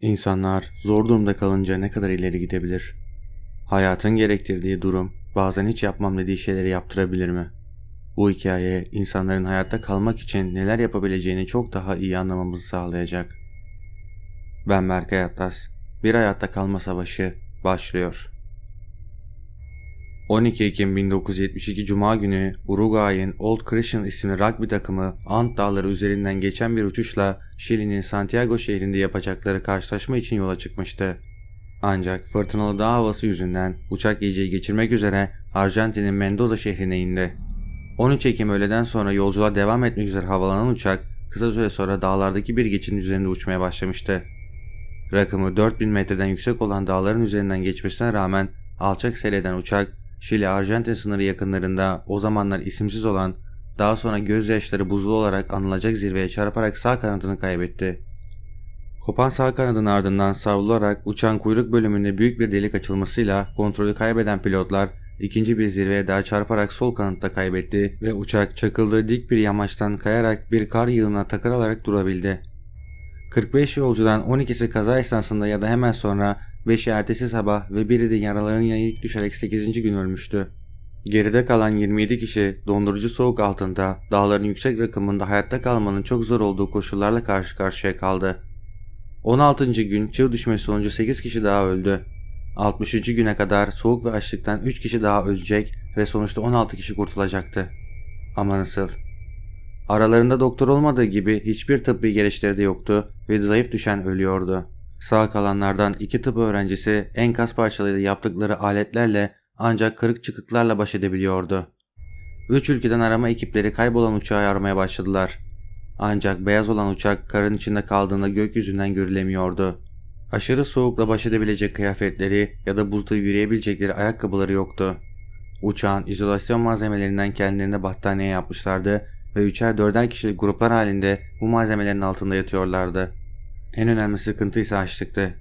İnsanlar zor durumda kalınca ne kadar ileri gidebilir? Hayatın gerektirdiği durum bazen hiç yapmam dediği şeyleri yaptırabilir mi? Bu hikaye insanların hayatta kalmak için neler yapabileceğini çok daha iyi anlamamızı sağlayacak. Ben Berkay Atlas. Bir hayatta kalma savaşı başlıyor. 12 Ekim 1972 Cuma günü Uruguay'ın Old Christian isimli rugby takımı Ant Dağları üzerinden geçen bir uçuşla Şili'nin Santiago şehrinde yapacakları karşılaşma için yola çıkmıştı. Ancak fırtınalı dağ havası yüzünden uçak geceyi geçirmek üzere Arjantin'in Mendoza şehrine indi. 13 Ekim öğleden sonra yolculuğa devam etmek üzere havalanan uçak kısa süre sonra dağlardaki bir geçidin üzerinde uçmaya başlamıştı. Rakımı 4000 metreden yüksek olan dağların üzerinden geçmesine rağmen alçak seyreden uçak Şili-Arjantin sınırı yakınlarında o zamanlar isimsiz olan daha sonra gözyaşları buzlu olarak anılacak zirveye çarparak sağ kanadını kaybetti. Kopan sağ kanadın ardından savrularak uçan kuyruk bölümünde büyük bir delik açılmasıyla kontrolü kaybeden pilotlar ikinci bir zirveye daha çarparak sol kanatta kaybetti ve uçak çakıldığı dik bir yamaçtan kayarak bir kar yığınına takılarak durabildi. 45 yolcudan 12'si kaza esnasında ya da hemen sonra 5'i ertesi sabah ve biri de yaralarına yenik düşerek 8. gün ölmüştü. Geride kalan 27 kişi dondurucu soğuk altında dağların yüksek rakımında hayatta kalmanın çok zor olduğu koşullarla karşı karşıya kaldı. 16. gün çığ düşmesi sonucu 8 kişi daha öldü. 60. güne kadar soğuk ve açlıktan 3 kişi daha ölecek ve sonuçta 16 kişi kurtulacaktı. Ama nasıl? Aralarında doktor olmadığı gibi hiçbir tıbbi gelişleri de yoktu ve zayıf düşen ölüyordu. Sağ kalanlardan iki tıp öğrencisi enkaz parçalarıyla yaptıkları aletlerle ancak kırık çıkıklarla baş edebiliyordu. Üç ülkeden arama ekipleri kaybolan uçağı aramaya başladılar. Ancak beyaz olan uçak karın içinde kaldığında gökyüzünden görülemiyordu. Aşırı soğukla baş edebilecek kıyafetleri ya da buzda yürüyebilecekleri ayakkabıları yoktu. Uçağın izolasyon malzemelerinden kendilerine battaniye yapmışlardı ve üçer dörder kişilik gruplar halinde bu malzemelerin altında yatıyorlardı. En önemli sıkıntı ise açlıktı.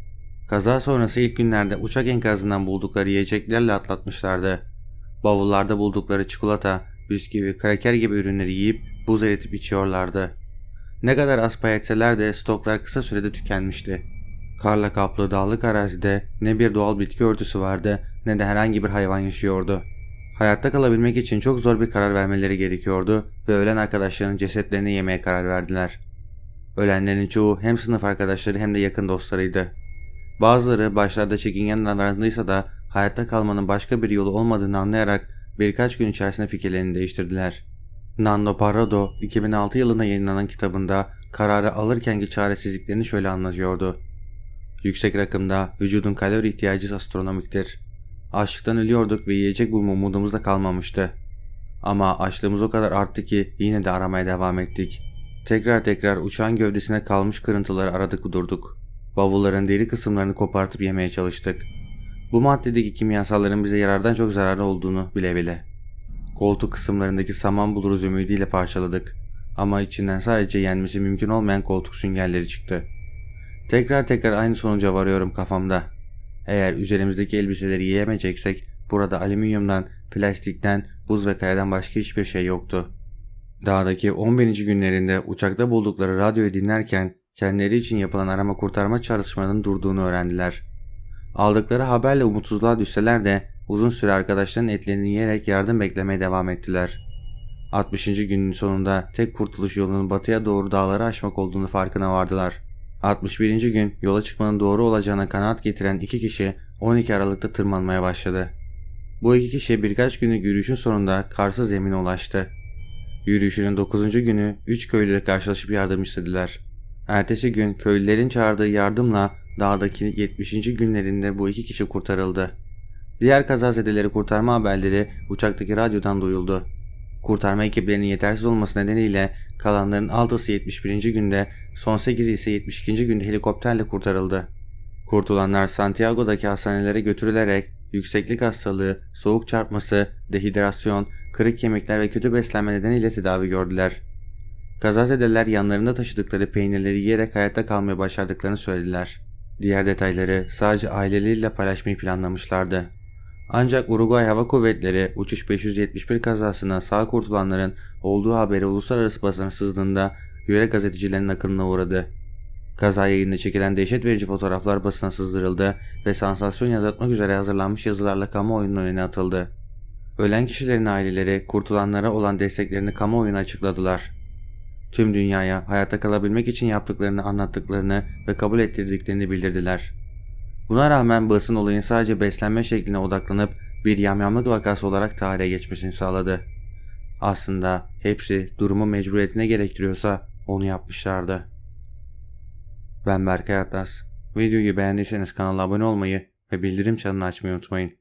Kaza sonrası ilk günlerde uçak enkazından buldukları yiyeceklerle atlatmışlardı. Bavullarda buldukları çikolata, bisküvi, kraker gibi ürünleri yiyip buz eritip içiyorlardı. Ne kadar az pay etseler de stoklar kısa sürede tükenmişti. Karla kaplı dağlık arazide ne bir doğal bitki örtüsü vardı ne de herhangi bir hayvan yaşıyordu. Hayatta kalabilmek için çok zor bir karar vermeleri gerekiyordu ve ölen arkadaşlarının cesetlerini yemeye karar verdiler. Ölenlerin çoğu hem sınıf arkadaşları hem de yakın dostlarıydı. Bazıları başlarda çekingen davrandıysa da hayatta kalmanın başka bir yolu olmadığını anlayarak birkaç gün içerisinde fikirlerini değiştirdiler. Nando Parrado 2006 yılında yayınlanan kitabında kararı alırkenki çaresizliklerini şöyle anlatıyordu. Yüksek rakımda vücudun kalori ihtiyacı astronomiktir. Açlıktan ölüyorduk ve yiyecek bulma umudumuz da kalmamıştı. Ama açlığımız o kadar arttı ki yine de aramaya devam ettik. Tekrar tekrar uçağın gövdesine kalmış kırıntıları aradık durduk. Bavulların deri kısımlarını kopartıp yemeye çalıştık. Bu maddedeki kimyasalların bize yarardan çok zararlı olduğunu bile bile. Koltuk kısımlarındaki saman buluruz ümidiyle parçaladık. Ama içinden sadece yenmesi mümkün olmayan koltuk süngerleri çıktı. Tekrar tekrar aynı sonuca varıyorum kafamda. Eğer üzerimizdeki elbiseleri yiyemeyeceksek burada alüminyumdan, plastikten, buz ve kayadan başka hiçbir şey yoktu. Dağdaki 11. günlerinde uçakta buldukları radyoyu dinlerken kendileri için yapılan arama kurtarma çalışmalarının durduğunu öğrendiler. Aldıkları haberle umutsuzluğa düşseler de uzun süre arkadaşlarının etlerini yiyerek yardım beklemeye devam ettiler. 60. günün sonunda tek kurtuluş yolunun batıya doğru dağları aşmak olduğunu farkına vardılar. 61. gün yola çıkmanın doğru olacağına kanaat getiren iki kişi 12 Aralık'ta tırmanmaya başladı. Bu iki kişi birkaç günlük yürüyüşün sonunda karsız zemine ulaştı. Yürüyüşünün 9. günü 3 köylüyle karşılaşıp yardım istediler. Ertesi gün köylülerin çağırdığı yardımla dağdaki 70. günlerinde bu iki kişi kurtarıldı. Diğer kazazedeleri kurtarma haberleri uçaktaki radyodan duyuldu. Kurtarma ekiplerinin yetersiz olması nedeniyle kalanların 6'sı 71. günde, son 8'i ise 72. günde helikopterle kurtarıldı. Kurtulanlar Santiago'daki hastanelere götürülerek yükseklik hastalığı, soğuk çarpması, dehidrasyon, kırık kemikler ve kötü beslenme nedeniyle tedavi gördüler. Kazazedeler yanlarında taşıdıkları peynirleri yiyerek hayatta kalmaya başardıklarını söylediler. Diğer detayları sadece aileleriyle paylaşmayı planlamışlardı. Ancak Uruguay Hava Kuvvetleri uçuş 571 kazasından sağ kurtulanların olduğu haberi uluslararası basına sızdığında yöre gazetecilerin akılına uğradı. Kaza yayında çekilen dehşet verici fotoğraflar basına sızdırıldı ve sansasyon yaratmak üzere hazırlanmış yazılarla kamuoyunun önüne atıldı. Ölen kişilerin aileleri kurtulanlara olan desteklerini kamuoyuna açıkladılar. Tüm dünyaya hayatta kalabilmek için yaptıklarını anlattıklarını ve kabul ettirdiklerini bildirdiler. Buna rağmen basın olayın sadece beslenme şekline odaklanıp bir yamyamlık vakası olarak tarihe geçmesini sağladı. Aslında hepsi durumu mecburiyetine gerektiriyorsa onu yapmışlardı. Ben Berkay Atlas. Videoyu beğendiyseniz kanala abone olmayı ve bildirim çanını açmayı unutmayın.